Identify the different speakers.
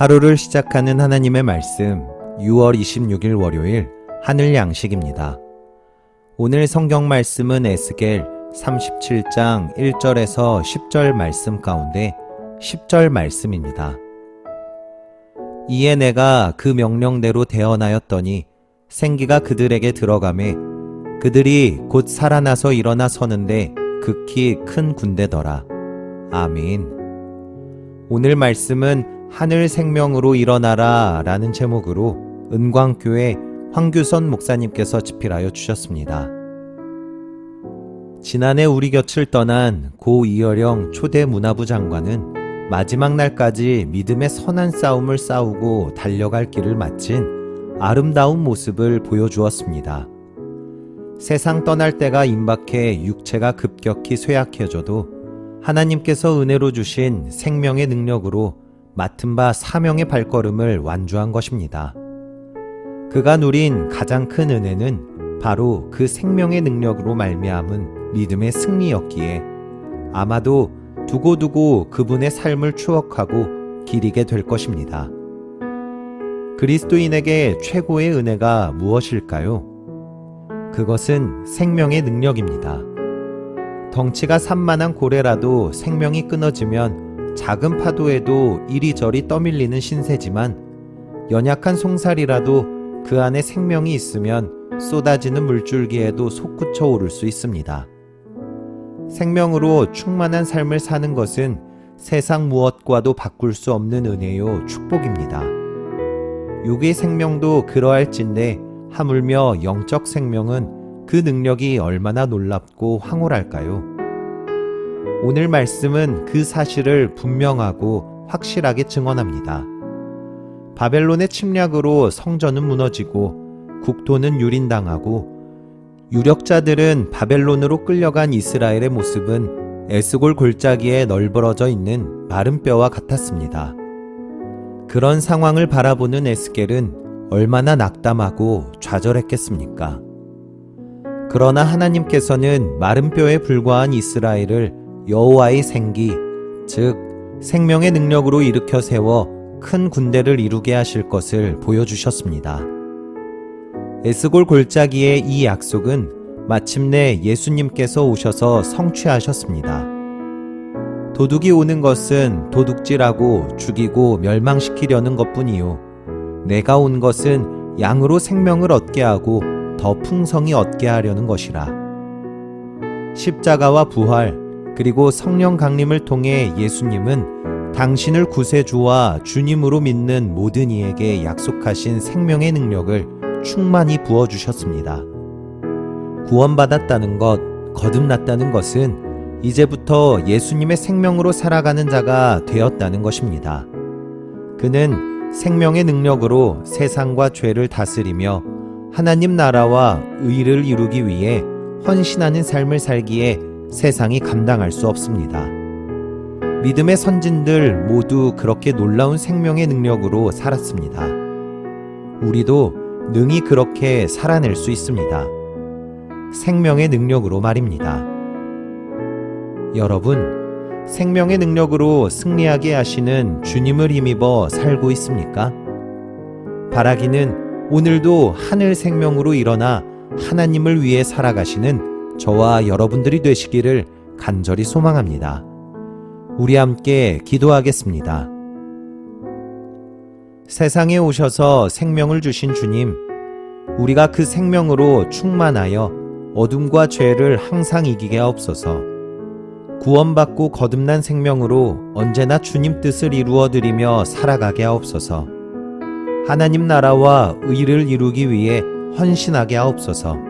Speaker 1: 하루를 시작하는 하나님의 말씀 6월 26일 월요일 하늘 양식입니다. 오늘 성경 말씀은 에스겔 37장 1절에서 10절 말씀 가운데 10절 말씀입니다. 이에 내가 그 명령대로 대언하였더니 생기가 그들에게 들어가매 그들이 곧 살아나서 일어나 서는데 극히 큰 군대더라. 아민. 오늘 말씀은 하늘 생명으로 일어나라 라는 제목으로 은광교회 황규선 목사님께서 집필하여 주셨습니다. 지난해 우리 곁을 떠난 고 이어령 초대 문화부 장관은 마지막 날까지 믿음의 선한 싸움을 싸우고 달려갈 길을 마친 아름다운 모습을 보여주었습니다. 세상 떠날 때가 임박해 육체가 급격히 쇠약해져도 하나님께서 은혜로 주신 생명의 능력으로 맡은 바 사명의 발걸음을 완주한 것입니다. 그가 누린 가장 큰 은혜는 바로 그 생명의 능력으로 말미암은 믿음의 승리였기에 아마도 두고두고 그분의 삶을 추억하고 기리게 될 것입니다. 그리스도인에게 최고의 은혜가 무엇일까요? 그것은 생명의 능력입니다. 덩치가 산만한 고래라도 생명이 끊어지면 작은 파도에도 이리저리 떠밀리는 신세지만 연약한 송사리라도 그 안에 생명이 있으면 쏟아지는 물줄기에도 솟구쳐 오를 수 있습니다. 생명으로 충만한 삶을 사는 것은 세상 무엇과도 바꿀 수 없는 은혜요 축복입니다. 육의 생명도 그러할진데 하물며 영적 생명은 그 능력이 얼마나 놀랍고 황홀할까요? 오늘 말씀은 그 사실을 분명하고 확실하게 증언합니다. 바벨론의 침략으로 성전은 무너지고 국토는 유린당하고 유력자들은 바벨론으로 끌려간 이스라엘의 모습은 에스골 골짜기에 널브러져 있는 마른 뼈와 같았습니다. 그런 상황을 바라보는 에스겔은 얼마나 낙담하고 좌절했겠습니까? 그러나 하나님께서는 마른 뼈에 불과한 이스라엘을 여호와의 생기, 즉 생명의 능력으로 일으켜 세워 큰 군대를 이루게 하실 것을 보여주셨습니다. 에스골 골짜기의 이 약속은 마침내 예수님께서 오셔서 성취하셨습니다. 도둑이 오는 것은 도둑질하고 죽이고 멸망시키려는 것뿐이요. 내가 온 것은 양으로 생명을 얻게 하고 더 풍성히 얻게 하려는 것이라. 십자가와 부활, 그리고 성령 강림을 통해 예수님은 당신을 구세주와 주님으로 믿는 모든 이에게 약속하신 생명의 능력을 충만히 부어주셨습니다. 구원받았다는 것, 거듭났다는 것은 이제부터 예수님의 생명으로 살아가는 자가 되었다는 것입니다. 그는 생명의 능력으로 세상과 죄를 다스리며 하나님 나라와 의를 이루기 위해 헌신하는 삶을 살기에 세상이 감당할 수 없습니다. 믿음의 선진들 모두 그렇게 놀라운 생명의 능력으로 살았습니다. 우리도 능히 그렇게 살아낼 수 있습니다. 생명의 능력으로 말입니다. 여러분, 생명의 능력으로 승리하게 하시는 주님을 힘입어 살고 있습니까? 바라기는 오늘도 하늘 생명으로 일어나 하나님을 위해 살아가시는 저와 여러분들이 되시기를 간절히 소망합니다. 우리 함께 기도하겠습니다. 세상에 오셔서 생명을 주신 주님, 우리가 그 생명으로 충만하여 어둠과 죄를 항상 이기게 하옵소서. 구원받고 거듭난 생명으로 언제나 주님 뜻을 이루어드리며 살아가게 하옵소서. 하나님 나라와 의를 이루기 위해 헌신하게 하옵소서.